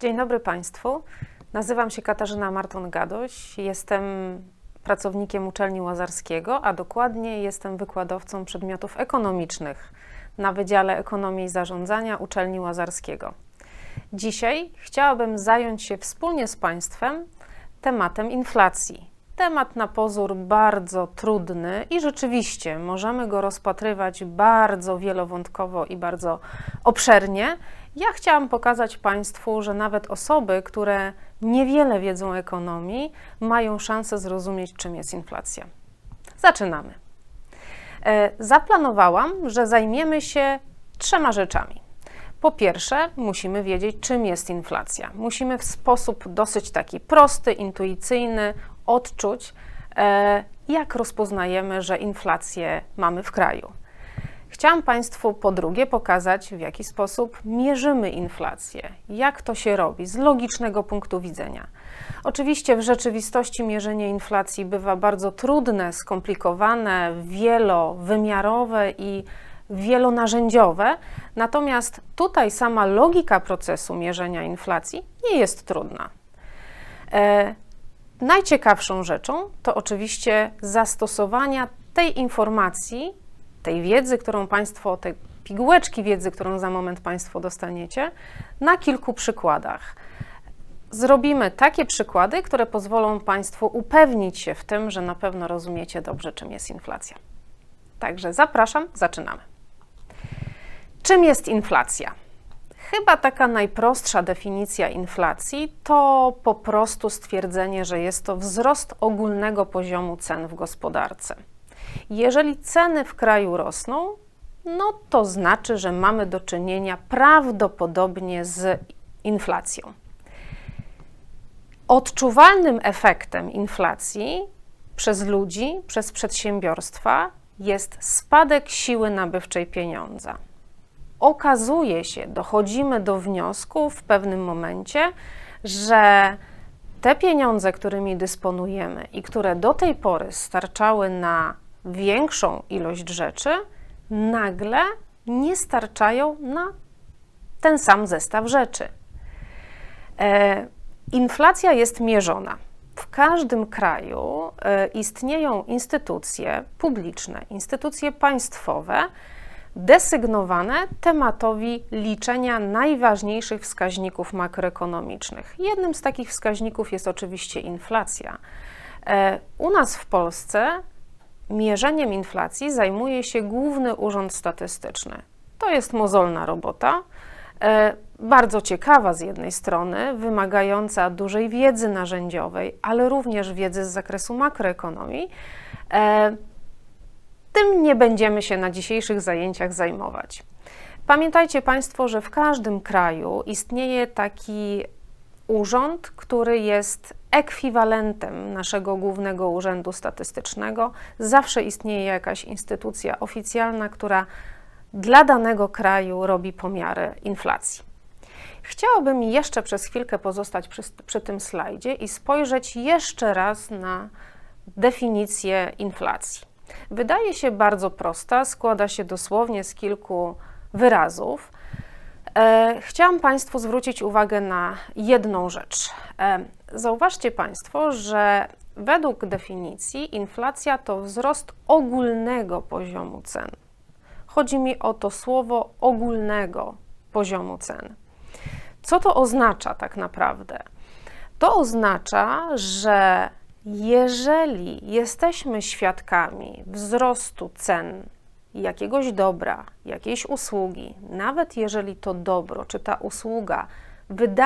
Dzień dobry Państwu. Nazywam się Katarzyna Marton-Gadoś. Jestem pracownikiem uczelni Łazarskiego, a dokładnie jestem wykładowcą przedmiotów ekonomicznych na Wydziale Ekonomii i Zarządzania uczelni Łazarskiego. Dzisiaj chciałabym zająć się wspólnie z Państwem tematem inflacji. Temat na pozór bardzo trudny i rzeczywiście możemy go rozpatrywać bardzo wielowątkowo i bardzo obszernie. Ja chciałam pokazać Państwu, że nawet osoby, które niewiele wiedzą o ekonomii, mają szansę zrozumieć, czym jest inflacja. Zaczynamy. E, Zaplanowałam, że zajmiemy się trzema rzeczami. Po pierwsze, musimy wiedzieć, czym jest inflacja. Musimy w sposób dosyć taki prosty, intuicyjny odczuć, e, jak rozpoznajemy, że inflację mamy w kraju. Chciałam Państwu po drugie pokazać, w jaki sposób mierzymy inflację, jak to się robi z logicznego punktu widzenia. Oczywiście w rzeczywistości mierzenie inflacji bywa bardzo trudne, skomplikowane, wielowymiarowe i wielonarzędziowe, natomiast tutaj sama logika procesu mierzenia inflacji nie jest trudna. E, najciekawszą rzeczą to oczywiście zastosowania tej informacji, tej wiedzy, którą Państwo, tej pigułeczki wiedzy, którą za moment Państwo dostaniecie, na kilku przykładach. Zrobimy takie przykłady, które pozwolą Państwu upewnić się w tym, że na pewno rozumiecie dobrze, czym jest inflacja. Także zapraszam, zaczynamy. Czym jest inflacja? Chyba taka najprostsza definicja inflacji to po prostu stwierdzenie, że jest to wzrost ogólnego poziomu cen w gospodarce. Jeżeli ceny w kraju rosną, no to znaczy, że mamy do czynienia prawdopodobnie z inflacją. Odczuwalnym efektem inflacji przez ludzi, przez przedsiębiorstwa jest spadek siły nabywczej pieniądza. Okazuje się, dochodzimy do wniosku w pewnym momencie, że te pieniądze, którymi dysponujemy i które do tej pory starczały na większą ilość rzeczy, nagle nie starczają na ten sam zestaw rzeczy. E, inflacja jest mierzona. W każdym kraju e, istnieją instytucje publiczne, instytucje państwowe, desygnowane tematowi liczenia najważniejszych wskaźników makroekonomicznych. Jednym z takich wskaźników jest oczywiście inflacja. E, u nas w Polsce mierzeniem inflacji zajmuje się Główny Urząd Statystyczny. To jest mozolna robota, e, bardzo ciekawa z jednej strony, wymagająca dużej wiedzy narzędziowej, ale również wiedzy z zakresu makroekonomii. E, tym nie będziemy się na dzisiejszych zajęciach zajmować. Pamiętajcie Państwo, że w każdym kraju istnieje taki urząd, który jest ekwiwalentem naszego głównego urzędu statystycznego. Zawsze istnieje jakaś instytucja oficjalna, która dla danego kraju robi pomiary inflacji. Chciałabym jeszcze przez chwilkę pozostać przy, przy tym slajdzie i spojrzeć jeszcze raz na definicję inflacji. Wydaje się bardzo prosta, składa się dosłownie z kilku wyrazów. E, chciałam Państwu zwrócić uwagę na jedną rzecz. E, zauważcie Państwo, że według definicji inflacja to wzrost ogólnego poziomu cen. Chodzi mi o to słowo ogólnego poziomu cen. Co to oznacza tak naprawdę? To oznacza, że jeżeli jesteśmy świadkami wzrostu cen jakiegoś dobra, jakiejś usługi, nawet jeżeli to dobro czy ta usługa wydaje